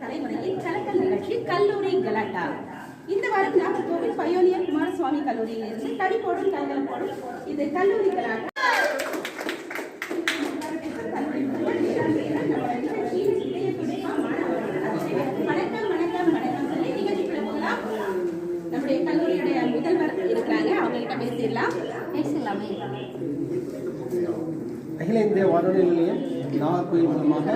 தலைமுறையில் கலக்கல் நிகழ்ச்சி கல்லூரி கலாட்டா. இந்த வாரம் நாகர்கோவில் பயோனியர் குமாரசுவாமி கல்லூரியிலிருந்து தடி போடும் கலகலம் போடும் இது கல்லூரி கலாட்டா. வணக்கம் வணக்கம் வணக்கம் சொல்லி நிகழ்ச்சிக்குள்ள போகலாம். நம்முடைய கல்லூரியுடைய முதல்வர் இருக்கிறாங்க. அவங்க கிட்ட பேசிடலாம். பேசிடலாமே. அகில இந்திய வானொலி நிலைய நாகர்கோயில் மூலமாக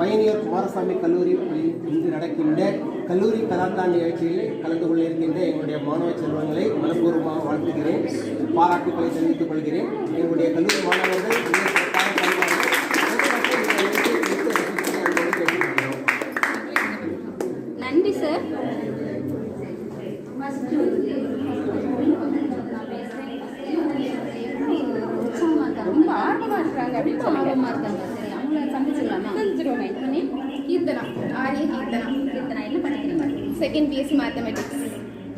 பயணியர் குமாரசாமி கல்லூரி இன்று நடக்கின்ற கல்லூரி கலாந்தாண்டு நிகழ்ச்சியில் கலந்து கொள்ள இருக்கின்ற எங்களுடைய மாணவ செல்வங்களை மனப்பூர்வமாக வாழ்த்துகிறேன். பாராட்டுக்களை தெரிவித்துக் கொள்கிறேன். எங்களுடைய கல்லூரி மாணவர்கள் இருக்காங்க அப்படின்னு சொல்லுங்க ஆர்வமா இருக்காங்க சரி அவங்கள சந்திச்சிடலாமா? தெரிஞ்சிருவாங்க உங்க name? கீர்த்தனா. ஆரிய கீர்த்தனா. கீர்த்தனா என்ன படிக்கிறீங்க செகண்ட் பிஎஸ்சி மேத்தமெட்டிக்ஸ்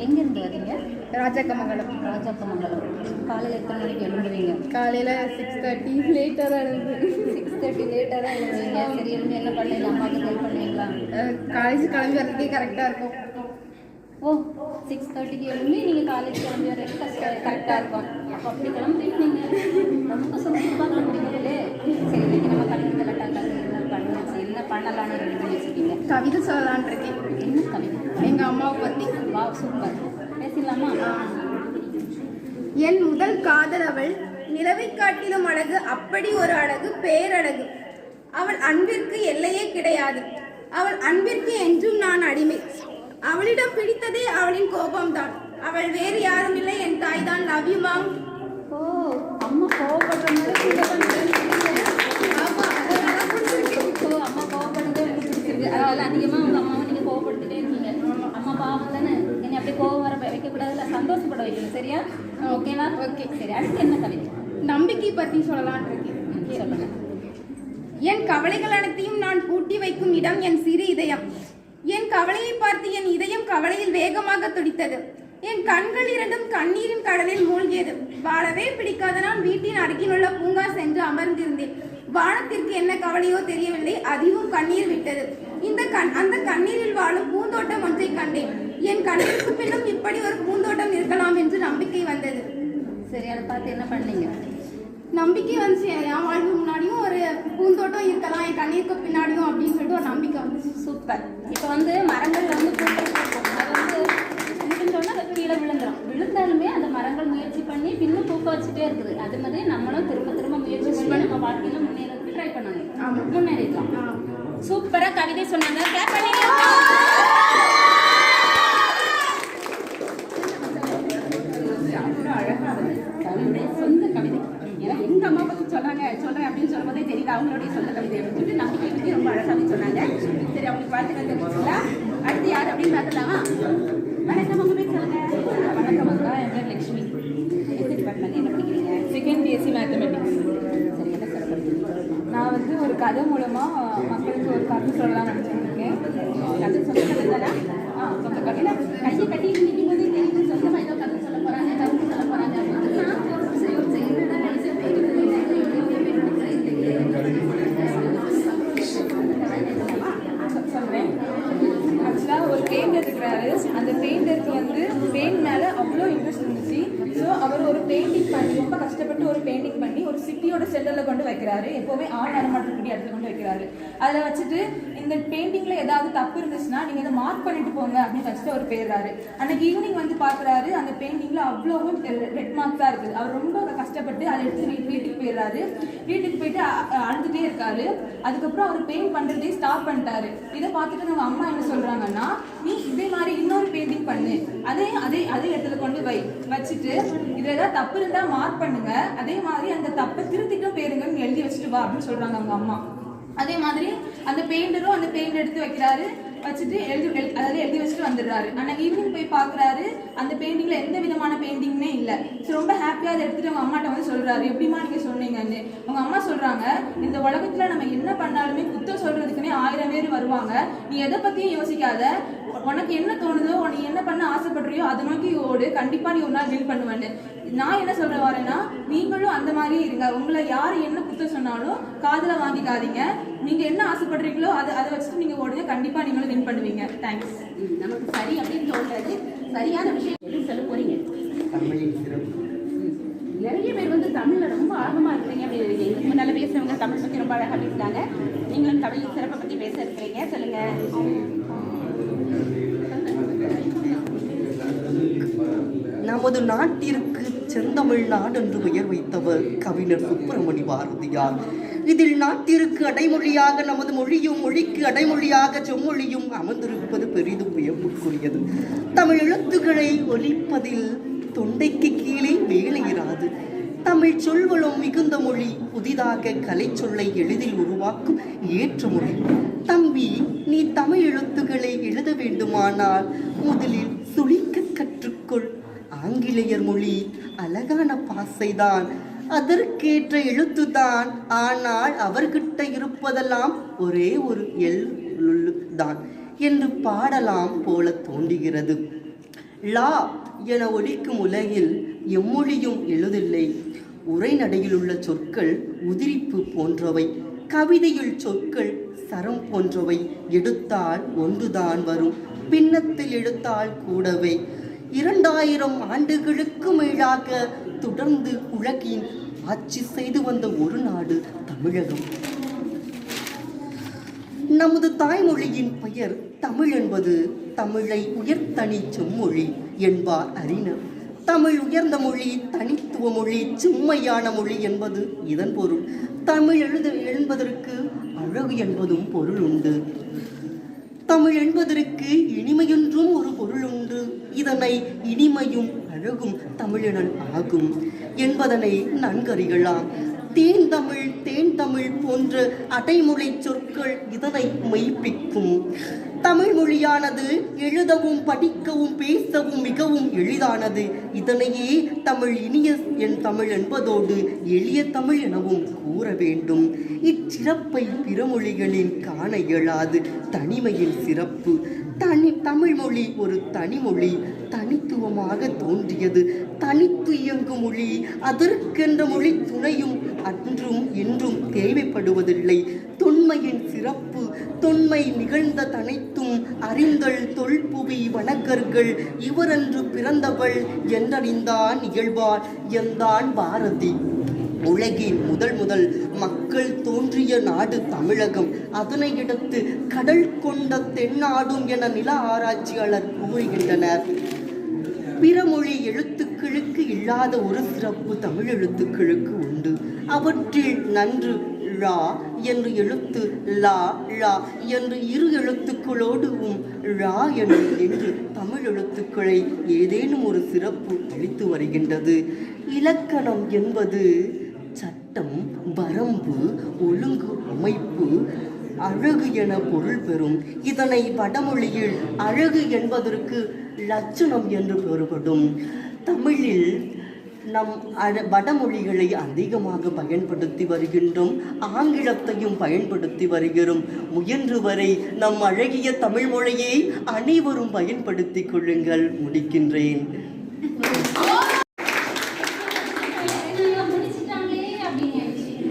எங்க இருந்து வரீங்க? ராஜாக்கமங்கலம். ராஜாக்கமங்கலம். காலையில் எத்தனை மணிக்கு எழுந்துருவீங்க காலையில் சிக்ஸ் தேர்ட்டி லேட்டராக இருந்து சிக்ஸ் தேர்ட்டி லேட்டாக தான் எழுதுவீங்க சரி எழுந்து என்ன பண்ணீங்க அம்மாவுக்கு ஹெல்ப் பண்ணுவீங்களா? காலேஜ் கிளம்பி வரதுக்கே கரெக்டாக இருக்கும். ஓ சிக்ஸ் தேர்ட்டிக்கு எழும்பி நீங்கள் காலேஜ் கிளம்பி கஷ்டம் கரெக்டாக இருக்கும். அப்போ அப்படி கிளம்புறீங்க நீங்கள் ரொம்ப சுறுசுறுப்பாக கிளம்புறீங்களே சரி இன்னைக்கு நம்ம கல்வி கலட்டாக்காக என்ன பண்ணலாம் என்ன பண்ணலாம்னு ரெடி பண்ணி வச்சுருக்கீங்க கவிதை சொல்லலான் இருக்கேன். என்ன கவிதை? எங்கள் அம்மாவை பற்றி வா சூப்பர் பேசிடலாமா? என் முதல் காதல் அவள் நிலவை காட்டிலும் அழகு அப்படி ஒரு அழகு பேரழகு. அவள் அன்பிற்கு எல்லையே கிடையாது. அவள் அன்பிற்கு என்றும் நான் அடிமை. அவளிடம் பிடித்ததே அவளின் கோபம்தான். அவள் வேறு யாரும் இல்லை என் தாய் தான் லவ் யூ மாம். ஓ அம்மா கோவப்படுற மாதிரி அம்மா கோவப்படுறதே பிடிச்சிருக்கு அதனால அதிகமாக உங்கள் அம்மாவை நீங்கள் கோவப்படுத்திட்டே இருக்கீங்க. அம்மா பாவம் தானே? என்னை அப்படியே கோவம் வர வைக்கக்கூடாதுல்ல? சந்தோஷப்பட வைக்கணும் சரியா? ஓகேவா ஓகே சரி அடுத்து என்ன கவிதை நம்பிக்கை பற்றி சொல்லலான் இருக்கேன். என் கவலைகள் அனைத்தையும் நான் பூட்டி வைக்கும் இடம் என் சிறு இதயம். என் கவலையை பார்த்து என் இதயம் கவலையில் வேகமாக துடித்தது. என் கண்கள் இரண்டும் கண்ணீரின் கடலில் மூழ்கியது. வாழவே பிடிக்காத நான் வீட்டின் அருகிலுள்ள பூங்கா சென்று அமர்ந்திருந்தேன். வானத்திற்கு என்ன கவலையோ தெரியவில்லை. அதுவும் கண்ணீர் விட்டது. இந்த கண் அந்த கண்ணீரில் வாழும் பூந்தோட்டம் ஒன்றை கண்டேன். என் கண்ணிற்கு பின்னும் இப்படி ஒரு பூந்தோட்டம் இருக்கலாம் என்று நம்பிக்கை வந்தது. சரி அதை பார்த்து என்ன பண்ணீங்க? நம்பிக்கை வந்துச்சு. என் வாழ்வு முன்னாடியும் ஒரு பூந்தோட்டம் இருக்கலாம் என் கண்ணீருக்கு பின்னாடியும் அப்படின்னு சொல்லிட்டு ஒரு நம்பிக்கை வந்துச்சு. சூப்பர். இப்போ வந்து மரங்கள் வந்து பூக்கள். அது வந்து முடிஞ்சோன்னா அது கீழே விழுந்துடும் விழுந்தாலுமே அந்த மரங்கள் முயற்சி பண்ணி பின்னும் பூக்க வச்சுட்டே இருக்குது. அது மாதிரி நம்மளும் திரும்ப திரும்ப முயற்சி பண்ணி நம்ம வாழ்க்கையில முன்னேறதுக்கு ட்ரை பண்ணணும் முன்னேறிடலாம் சூப்பரா கவிதை சொன்னாங்க. Clap பண்ணிடுங்க. அவ்வளோ அழகா இருந்தது அவங்களுடைய சொந்த கவிதை ஏன்னா எங்க சொன்னாங்க சொல்றேன் அப்படின்னு சொல்லும்போதே தெரியுது? அவங்களுடைய சொந்த கவிதை அப்படின்னு சொல்லிட்டு நம்பிக்கை பத்தி ரொம்ப அழகாவே சொன்னாங்க. சரி அவங்களுக்கு பார்த்து தெரிஞ்சுக்கலாம் அடுத்து யார் அப்படின்னு பார்த்துலாமா வணக்கம் உங்க பேர் சொல்லுங்க. வணக்கம் அக்கா என் பேர் லக்ஷ்மி. எந்த டிபார்ட்மெண்ட் என்ன படிக்கிறீங்க? செகண்ட் பிஎஸ்சி மேத்தமெட்டிக்ஸ் சரி என்ன நான் வந்து ஒரு கதை மூலமாக மக்களுக்கு ஒரு கதை சொல்லலாம் நினச்சிருக்கேன் கதை சொந்த கதை தானே ஆ சொந்த கதை ஏன்னா கையை கட்டி நிற்கும் போதே தெரியுது சொந்தமா ஏதோ கதை சொல்ல போறாங்க கருத்து சொல்ல போறாங்க அப்படின்னு நான் ஒரு செய்ய- செய்யறதா நினைச்ச சொல்கிறேன் ஆக்சுவலாக ஒரு பெயிண்டர் இருக்கிறாரு அந்த பெயிண்டருக்கு வந்து பெயிண்ட் மேலே அவ்வளோ இன்ட்ரெஸ்ட் இருந்துச்சு ஸோ அவர் ஒரு பெயிண்டிங் பண்ணி ரொம்ப கஷ்டப்பட்டு ஒரு பெயிண்டிங் பண்ணி ஒரு சிட்டியோட சென்டரில் கொண்டு வைக்கிறாரு எப்போவுமே ஆள் நடமாட்டக்கூடிய இடத்துல கொண்டு வைக்கிறாரு அதில் வச்சுட்டு இந்த பெயிண்டிங்கில் ஏதாவது தப்பு இருந்துச்சுன்னா நீங்கள் இதை மார்க் பண்ணிட்டு போங்க அப்படின்னு வச்சுட்டு அவர் போயிடுறாரு. அன்னைக்கு ஈவினிங் வந்து பார்க்குறாரு அந்த பெயிண்டிங்கில் அவ்வளோவும் ரெட் தான் இருக்குது. அவர் ரொம்ப கஷ்டப்பட்டு அதை எடுத்து வீட்டு வீட்டுக்கு போயிடுறாரு. வீட்டுக்கு போயிட்டு அ- அழுதுட்டே இருக்காரு. அதுக்கப்புறம் அவர் பெயிண்ட் பண்ணுறதே ஸ்டாப் பண்ணிட்டாரு. இதை பார்த்துட்டு நம்ம அம்மா என்ன சொல்கிறாங்கன்னா நீ இதே மாதிரி இன்னொரு பெயிண்டிங் பண்ணு. அதே அதே அதே இடத்துல கொண்டு வை. வச்சுட்டு இதில் ஏதாவது தப்பு இருந்தால் மார்க் பண்ணுங்க. அதே மாதிரி அந்த தப்பை திருத்திட்டும் பேருங்கன்னு எழுதி வச்சுட்டு வா அப்படின்னு சொல்கிறாங்க அவங்க அம்மா. அதே மாதிரி அந்த பெயிண்டரும் அந்த பெயிண்ட் எடுத்து வைக்கிறாரு. வச்சுட்டு எழுதி அதாவது எழுதி வச்சுட்டு வந்துடுறாரு. ஆனால் ஈவினிங் போய் பார்க்குறாரு. அந்த பெயிண்டிங்கில் எந்த விதமான பெயிண்டிங்குமே இல்லை. ஸோ ரொம்ப ஹாப்பியாக அதை எடுத்துட்டு அவங்க அம்மாட்ட வந்து சொல்கிறாரு எப்படிமா நீங்கள் சொன்னீங்கன்னு. அவங்க அம்மா சொல்கிறாங்க இந்த உலகத்தில் நம்ம என்ன பண்ணாலுமே குத்தம் சொல்கிறதுக்குன்னே ஆயிரம் பேர் வருவாங்க. நீ எதை பற்றியும் யோசிக்காத. உனக்கு என்ன தோணுதோ உனக்கு என்ன பண்ண ஆசைப்படுறியோ அதை நோக்கி ஓடு. கண்டிப்பாக நீ ஒரு நாள் டீல் பண்ணுவேன்னு. நான் என்ன சொல்கிற வரேன்னா மாதிரி இருங்க. உங்களை யார் என்ன குத்த சொன்னாலும் காதுல வாங்கிக்காதீங்க. நீங்க என்ன ஆசைப்படுறீங்களோ அதை அதை வச்சுட்டு நீங்க ஓடுங்க கண்டிப்பா நீங்களும் வின் பண்ணுவீங்க. தேங்க்ஸ் நமக்கு சரி அப்படின்னு தோன்றது சரியான விஷயம் சொல்ல போறீங்க. நிறைய பேர் வந்து தமிழ்ல ரொம்ப ஆர்வமா இருக்கிறீங்க. அப்படி எங்களுக்கு முன்னால பேசுறவங்க தமிழ் பத்தி ரொம்ப அழகா பேசுறாங்க நீங்களும் தமிழ் சிறப்பை பத்தி பேச இருக்கிறீங்க. சொல்லுங்க. நமது நாட்டிற்கு செந்தமிழ் என்று பெயர் வைத்தவர் கவிஞர் சுப்பிரமணி பாரதியார். இதில் நாட்டிற்கு அடைமொழியாக நமது மொழியும் மொழிக்கு அடைமொழியாக செம்மொழியும் அமர்ந்திருப்பது பெரிதும் வியப்புக்குரியது. தமிழ் எழுத்துக்களை ஒலிப்பதில் தொண்டைக்கு கீழே வேலை இராது. தமிழ் சொல்வளம் மிகுந்த மொழி புதிதாக கலை சொல்லை எளிதில் உருவாக்கும் ஏற்ற மொழி. தம்பி நீ தமிழ் எழுத்துக்களை எழுத வேண்டுமானால் முதலில் சுழிக்க கற்றுக்கொள். ஆங்கிலேயர் மொழி அழகான பாசைதான். அதற்கேற்ற எழுத்துதான். ஆனால் அவர்கிட்ட இருப்பதெல்லாம் ஒரே ஒரு எல் தான் என்று பாடலாம் போல தோன்றுகிறது. லா என ஒழிக்கும் உலகில் எம்மொழியும் எழுதில்லை. உரைநடையில் உள்ள சொற்கள் உதிரிப்பு போன்றவை. கவிதையில் சொற்கள் சரம் போன்றவை. எடுத்தால் ஒன்றுதான் வரும். பின்னத்தில் எடுத்தால் கூடவே. இரண்டாயிரம் ஆண்டுகளுக்கு மேலாக தொடர்ந்து உலகின் ஆட்சி செய்து வந்த ஒரு நாடு தமிழகம். நமது தாய்மொழியின் பெயர் தமிழ் என்பது தமிழை உயர்த்தனி செம்மொழி என்பார் அறிஞர். தமிழ் உயர்ந்த மொழி தனித்துவ மொழி செம்மையான மொழி என்பது இதன் பொருள். தமிழ் எழுத என்பதற்கு அழகு என்பதும் பொருள் உண்டு. தமிழ் என்பதற்கு இனிமையென்றும் ஒரு பொருள் உண்டு இதனை இனிமையும் அழகும் தமிழனல் ஆகும் என்பதனை நன்கறிகளாம். தேன் தமிழ் தேன் தமிழ் போன்ற அடைமொழி சொற்கள் இதனை மெய்ப்பிக்கும். தமிழ் மொழியானது எழுதவும் படிக்கவும் பேசவும் மிகவும் எளிதானது. இதனையே தமிழ் இனிய என் தமிழ் என்பதோடு எளிய தமிழ் எனவும் கூற வேண்டும். இச்சிறப்பை பிற மொழிகளில் காண இயலாது. தனிமையின் சிறப்பு. தனி தமிழ் மொழி ஒரு தனிமொழி. தனித்துவமாக தோன்றியது. தனித்து இயங்கும் மொழி. அதற்கென்ற மொழி துணையும் அன்றும் இன்றும் தேவைப்படுவதில்லை. தொன்மையின் சிறப்பு தொன்மை நிகழ்ந்த தனைத்தும் அறிந்தள் தொல்புவி வணக்கர்கள் இவரன்று பிறந்தவள் என்றறிந்தான் இயல்பார் எந்தான் பாரதி. உலகின் முதல் முதல் மக்கள் தோன்றிய நாடு தமிழகம். அதனை கடல் கொண்ட தென்னாடும் என நில ஆராய்ச்சியாளர் கூறுகின்றனர். பிறமொழி எழுத்துக்களுக்கு இல்லாத ஒரு சிறப்பு தமிழ் எழுத்துக்களுக்கு உண்டு. அவற்றில் நன்று ழா என்று எழுத்து லா ழா என்று இரு எழுத்துக்களோடும் ழா என்று என்று தமிழ் எழுத்துக்களை ஏதேனும் ஒரு சிறப்பு அளித்து வருகின்றது. இலக்கணம் என்பது சட்டம் வரம்பு ஒழுங்கு அமைப்பு அழகு என பொருள் பெறும். இதனை வடமொழியில் அழகு என்பதற்கு லட்சணம் என்று பெறுபடும். தமிழில் நம் வடமொழிகளை அதிகமாக பயன்படுத்தி வருகின்றோம் ஆங்கிலத்தையும் பயன்படுத்தி வருகிறோம். முயன்று வரை நம் அழகிய தமிழ் மொழியை அனைவரும் பயன்படுத்திக் கொள்ளுங்கள் முடிக்கின்றேன் முடிச்சிட்டாங்களே அப்படின்னு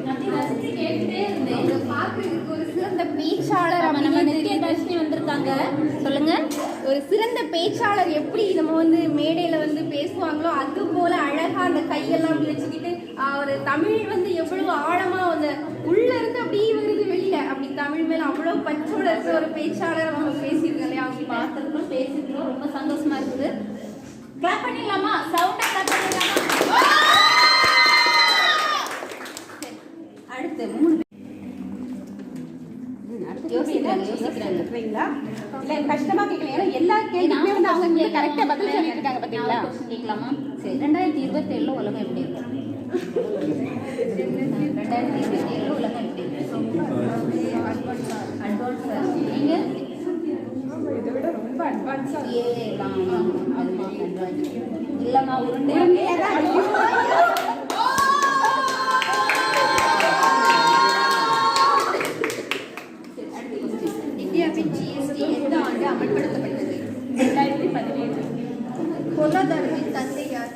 அப்படி ரசிச்சு கேட்டுட்டே இருந்தேன் பார்க்கறதுக்கு ஒரு சிறந்த பேச்சாளர் ஆமா, நம்ம அப்படின்னு நித்யா தர்ஷினி வந்திருக்காங்க சொல்லுங்க ஒரு சிறந்த பேச்சாளர் எப்படி நம்ம வந்து மேடையில வந்து பேசுவாங்களோ அது போல அழகா அந்த கையெல்லாம் அப்படி வச்சுக்கிட்டு ஆஹ், ஒரு தமிழ் வந்து எவ்வளவு ஆழமா வந்து உள்ள இருந்து அப்படியே வருது வெளியில. அப்படி தமிழ் மேல அவ்வளவு பற்றோட இருக்கிற ஒரு பேச்சாளர் அவங்க பேசியிருக்காங்க இல்லையா? அவங்க பார்த்து பார்த்துருக்கோம் ரொம்ப சந்தோஷமா இருக்குது. கிளாப் பண்ணிடலாமா? சவுண்டா கிளாப் பண்ணிடலாமா அடுத்து மூணு பேர். ம், அடுத்த கேள்வி யோசிக்கிறாங்க, என்ன? யோசிக்கிறாங்க. யோசிக்கிறீங்களா? இல்ல கஷ்டமா கேட்கல ஏன்னா எல்லா கேள்விக்குமே வந்து அவங்க வந்து கரெக்டா பதில் சொல்லிட்டு இருக்காங்க பாத்தீங்களா நான் question கேட்கலாமா சரி ரெண்டாயிரத்தி இருபத்தி ஏழுல உலகம் எப்படி இருக்கும் ரெண்டாயிரத்தி இருபத்தி ஏழுல உலகம் எப்படி இருக்கும் அட்வான்ஸா இதை விட ரொம்ப அட்வான்ஸா ஏலாம் அதுமா advance. இல்லம்மா உருண்டை பொருளாதாரத்தின் தந்தை யார்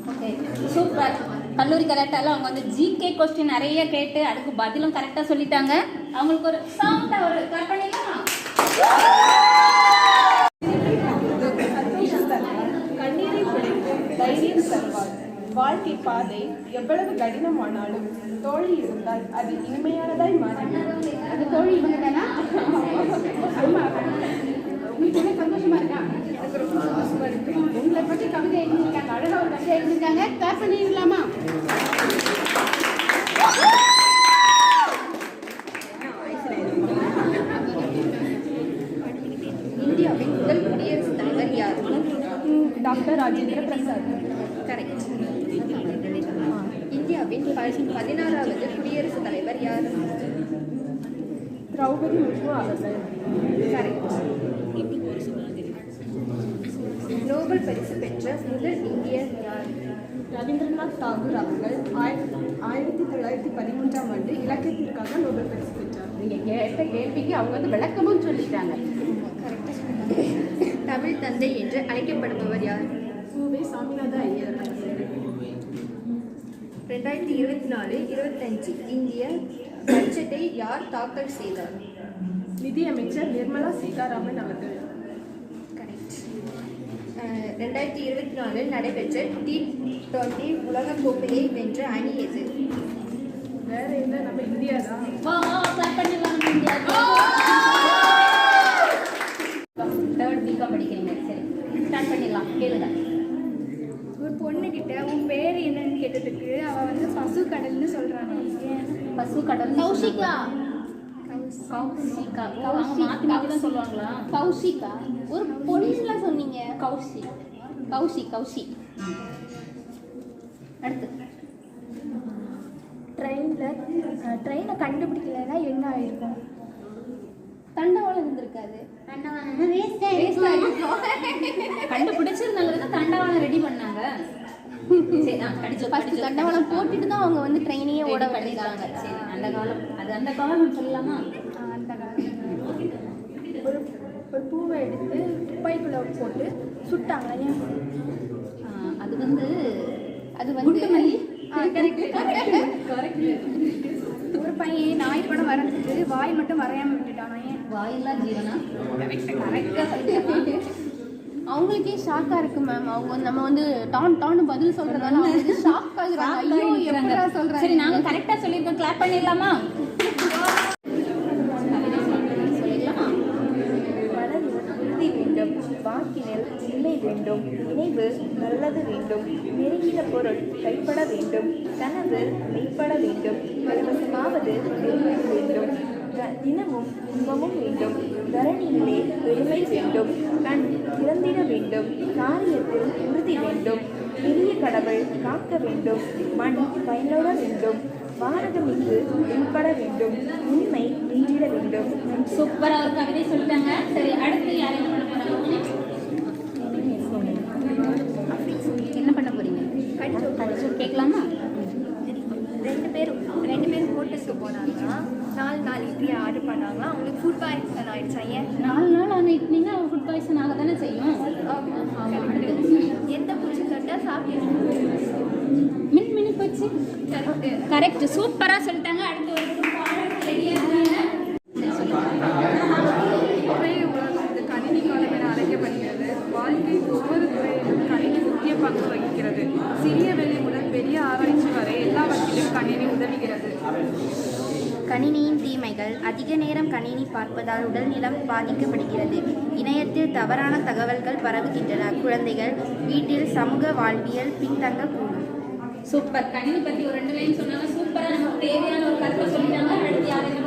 ஆடம் ஸ்மித் கல்லூரி கரெக்டால அவங்க வந்து ஜிகே கொஸ்டின் நிறைய கேட்டு அதுக்கு பதிலும் கரெக்டா சொல்லிட்டாங்க. அவங்களுக்கு ஒரு சவுண்டா ஒரு கண்ணீரை துடைத்து தைரியம் தருவார் வாழ்க்கை பாதை எவ்வளவு கடினமானாலும் தோழி இருந்தால் அது இனிமையானதாய் மாறிவிடும் அந்த தோழி இவங்க தானா ஆமா உங்களுக்கு என்ன சந்தோஷமா இருக்கா எனக்கு ரொம்ப சந்தோஷமா இருக்கு உங்களை பற்றி கவிதை எழுதியிருக்காங்க எழுதியிருக்காங்க கிளாஸ் பண்ணிடலாமா இந்தியாவின் முதல் குடியரசுத் தலைவர் யார்? டாக்டர் ராஜேந்திர பிரசாத். கரெக்ட். இந்தியாவின் பதினாறாவது குடியரசுத் தலைவர் யார்? திரௌபதி முர்மு அவர்கள் கரெக்ட். நோபல் பரிசு பெற்ற முதல் இந்தியர் யார்? ரவீந்திரநாத் தாகூர் அவர்கள் ஆயிரத்தி ஆயிரத்தி தொள்ளாயிரத்தி பதிமூன்றாம் ஆண்டு இலக்கியத்திற்காக நோபல் பரிசு பெற்றார். நீங்க கேட்ட கேள்விக்கு அவங்க வந்து விளக்கமும் சொல்லிட்டாங்க. கரெக்டாக சொன்னாங்க. தமிழ் தந்தை என்று அழைக்கப்படுபவர் யார்? பூவே சாமிநாத ஐயர். ரெண்டாயிரத்தி இருபத்தி நாலு இருபத்தஞ்சு இந்திய பட்ஜெட்டை யார் தாக்கல் செய்தார்? நிதியமைச்சர் நிர்மலா சீதாராமன் அவர்கள். ரெண்டாயிரத்தி இருபத்தி நாலில் நடைபெற்ற டி டுவெண்ட்டி உலகக்கோப்பையை வென்ற அணி எது? வேற என்ன? நம்ம இந்தியா. தான் தேர்ட் பிகாம் படிக்கிறீங்க. சரி ஸ்டார்ட் பண்ணிடலாம். கேளுங்க. ஒரு பொண்ணுகிட்ட உன் பேர் என்னன்னு கேட்டதுக்கு அவ வந்து பசு கடல்னு சொல்றாங்க. பசு கடல் கௌஷிகா. கௌசிகா. அவங்க மாத்தி மாத்தி தான் சொல்லுவாங்களா? கௌஷிகா ஒரு பொண்ணுல சொன்னீங்க? கௌசி. கௌஷி கௌஷி அடுத்து. ட்ரெயினில் ட்ரெயினை கண்டுபிடிக்கலைன்னா என்ன ஆயிருக்கும்? தண்டவாளம் இருந்திருக்காது. கண்டுபிடிச்சதுனால தான் தண்டவாளம் ரெடி பண்ணாங்க. சரி தண்டவாளம் போட்டுட்டு தான் அவங்க வந்து ட்ரெயினையே ஓட ஓட பண்ணிருக்காங்க சரி அந்த காலம். அது அந்த காலம் சொல்லலாமா? அந்த ஒரு ஒரு பூவை எடுத்து துப்பாய்க்குள்ளே போட்டு சுட்டாங்க ஏன் அது வந்து அது வந்து ஒரு பையன் நாய் படம் வரைஞ்சிட்டு வாய் மட்டும் வரையாம விட்டுட்டானா ஏன் வாயில்லா ஜீவனா அவங்களுக்கே ஷாக்கா இருக்கு மேம் அவங்க நம்ம வந்து டான் டான் பதில் சொல்றதால அவங்க ஷாக் ஆகுறாங்க ஐயோ எப்படா சொல்றாங்க? சரி நாங்க கரெக்டா சொல்லியிருக்கோம். கிளாப் பண்ணிடலாமா சொல்லிடலாமா மனதில் உறுதி வேண்டும் வாக்கினில் இல்லை வேண்டும் நினைவு நல்லது வேண்டும். நெருங்கிய பொருள் கைப்பட வேண்டும். கனவு மெய்ப்பட வேண்டும். பரவசமாவது பெருமை வேண்டும். த- தினமும் இன்பமும் வேண்டும். தரணியிலே பெருமை வேண்டும். கண் திறந்திட வேண்டும். காரியத்தில் உறுதி வேண்டும். பெரிய கடவுள் காக்க வேண்டும். மண் பயனுற வேண்டும். வானகமிக்கு உள்பட வேண்டும். உண்மை நீடிட வேண்டும். சூப்பராக ஒரு கவிதை சொல்லிட்டாங்க. சரி அடுத்து யார் என்ன பண்ண போறாங்க என்ன பண்ண போறீங்க கடிச்சு கேட்கலாமா ரெண்டு பேரும் ரெண்டு ஹோட்டலுக்கு போனாங்கன்னா நாலு நாலு இட்லி ஆர்டர் பண்ணாங்க. அவங்களுக்கு ஃபுட் பாய்சன் ஆயிடுச்சா. ஏன்? நாலு நாள் ஆன இட்லிங்க ஃபுட் பாய்சன் ஆக தானே செய்யும். எந்த பூச்சி தொட்டா சாப்பிட்டு மின் மினி போச்சு கரெக்ட் சூப்பரா சொல்லிட்டாங்க. அடுத்து ஒரு ரெடியா இருக்காங்க இன்றைய உலகம் வந்து கணினி காலம் என அழைக்கப்படுகிறது வாழ்க்கையின் ஒவ்வொரு துறையிலும் கணினி முக்கிய பங்கு வகிக்கிறது. சிறிய வேலை முதல் பெரிய ஆராய்ச்சி வரை எல்லாவற்றிலும் கணினி உதவுகிறது. கணினியின் தீமைகள் அதிக நேரம் கணினி பார்ப்பதால் உடல்நலம் பாதிக்கப்படுகிறது. இணையத்தில் தவறான தகவல்கள் பரவுகின்றன. குழந்தைகள் வீட்டில் சமூக வாழ்வியல் பின்தங்கக்கூடும். சூப்பர். கணினி பத்தி ஒரு ரெண்டு லைன் சொன்னாங்க. சூப்பரா நமக்கு தேவையான ஒரு கருத்தை சொல்லிட்டாங்க.